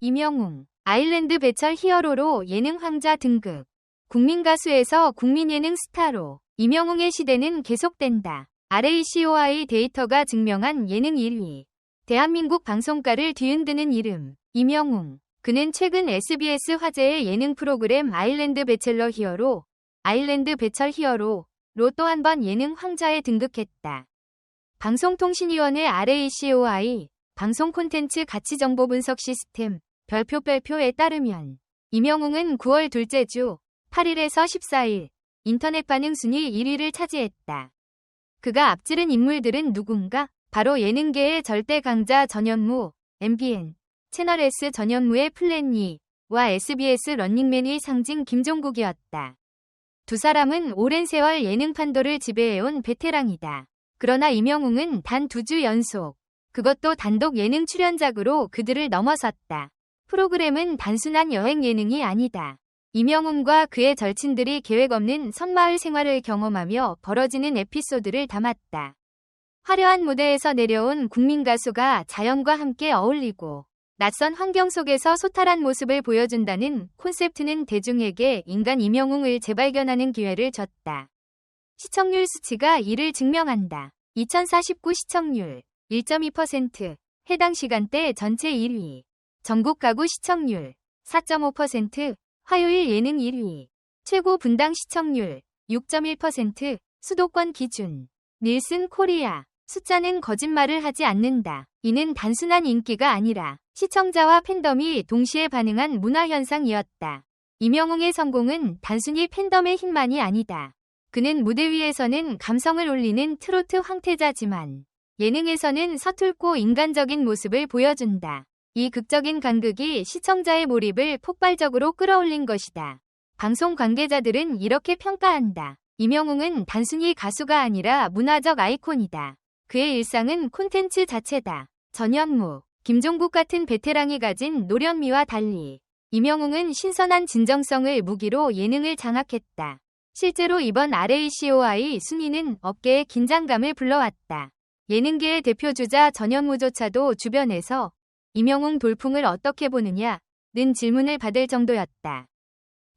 이명웅, 아일랜드 배철 히어로로 예능 황자 등극. 국민 가수에서 국민 예능 스타로 이명웅의 시대는 계속된다. RACOI 데이터가 증명한 예능 1위. 대한민국 방송가를 뒤흔드는 이름. 이명웅. 그는 최근 SBS 화제의 예능 프로그램 아일랜드 배첼러 히어로, 아일랜드 배철 히어로 로또 한 번 예능 황자에 등극했다. 방송통신위원회 RACOI 방송 콘텐츠 가치 정보 분석 시스템 별표 별표에 따르면 이명웅은 9월 둘째 주 8일에서 14일 인터넷 반응 순위 1위를 차지했다. 그가 앞지른 인물들은 누군가? 바로 예능계의 절대 강자 전현무, MBN, 채널 S 전현무의 플랜니와 SBS 런닝맨의 상징 김종국이었다. 두 사람은 오랜 세월 예능 판도를 지배해온 베테랑이다. 그러나 이명웅은 단 두 주 연속, 그것도 단독 예능 출연작으로 그들을 넘어섰다. 프로그램은 단순한 여행 예능이 아니다. 이명웅과 그의 절친들이 계획 없는 섬마을 생활을 경험하며 벌어지는 에피소드를 담았다. 화려한 무대에서 내려온 국민 가수가 자연과 함께 어울리고 낯선 환경 속에서 소탈한 모습을 보여준다는 콘셉트는 대중에게 인간 이명웅을 재발견하는 기회를 줬다. 시청률 수치가 이를 증명한다. 2049 시청률 1.2%, 해당 시간대 전체 1위. 전국 가구 시청률 4.5%, 화요일 예능 1위. 최고 분당 시청률 6.1%, 수도권 기준. 닐슨 코리아. 숫자는 거짓말을 하지 않는다. 이는 단순한 인기가 아니라 시청자와 팬덤이 동시에 반응한 문화현상이었다. 이명웅의 성공은 단순히 팬덤의 힘만이 아니다. 그는 무대 위에서는 감성을 올리는 트로트 황태자지만 예능에서는 서툴고 인간적인 모습을 보여준다. 이 극적인 간극이 시청자의 몰입을 폭발적으로 끌어올린 것이다. 방송 관계자들은 이렇게 평가한다. 이명웅은 단순히 가수가 아니라 문화적 아이콘이다. 그의 일상은 콘텐츠 자체다. 전현무, 김종국 같은 베테랑이 가진 노련미와 달리 이명웅은 신선한 진정성을 무기로 예능을 장악했다. 실제로 이번 RACOI 순위는 업계의 긴장감을 불러왔다. 예능계의 대표주자 전현무조차도 주변에서 이명웅 돌풍을 어떻게 보느냐 는 질문을 받을 정도였다.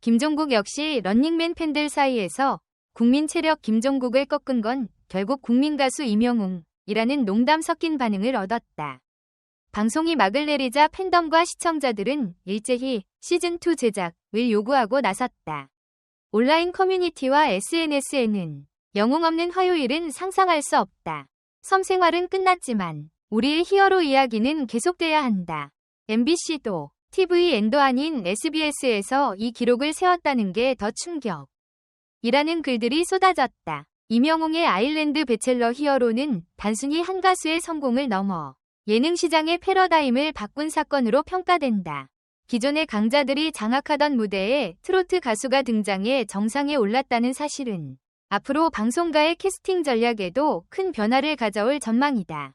김종국 역시 런닝맨 팬들 사이에서 국민 체력 김종국을 꺾은 건 결국 국민 가수 이명웅이라는 농담 섞인 반응을 얻었다. 방송이 막을 내리자 팬덤과 시청자들은 일제히 시즌2 제작을 요구하고 나섰다. 온라인 커뮤니티와 SNS에는 영웅 없는 화요일은 상상할 수 없다. 섬생활은 끝났지만 우리의 히어로 이야기는 계속돼야 한다. MBC도 TVN도 아닌 SBS에서 이 기록을 세웠다는 게 더 충격. 이라는 글들이 쏟아졌다. 이명웅의 아일랜드 배첼러 히어로는 단순히 한 가수의 성공을 넘어 예능 시장의 패러다임을 바꾼 사건으로 평가된다. 기존의 강자들이 장악하던 무대에 트로트 가수가 등장해 정상에 올랐다는 사실은 앞으로 방송가의 캐스팅 전략에도 큰 변화를 가져올 전망이다.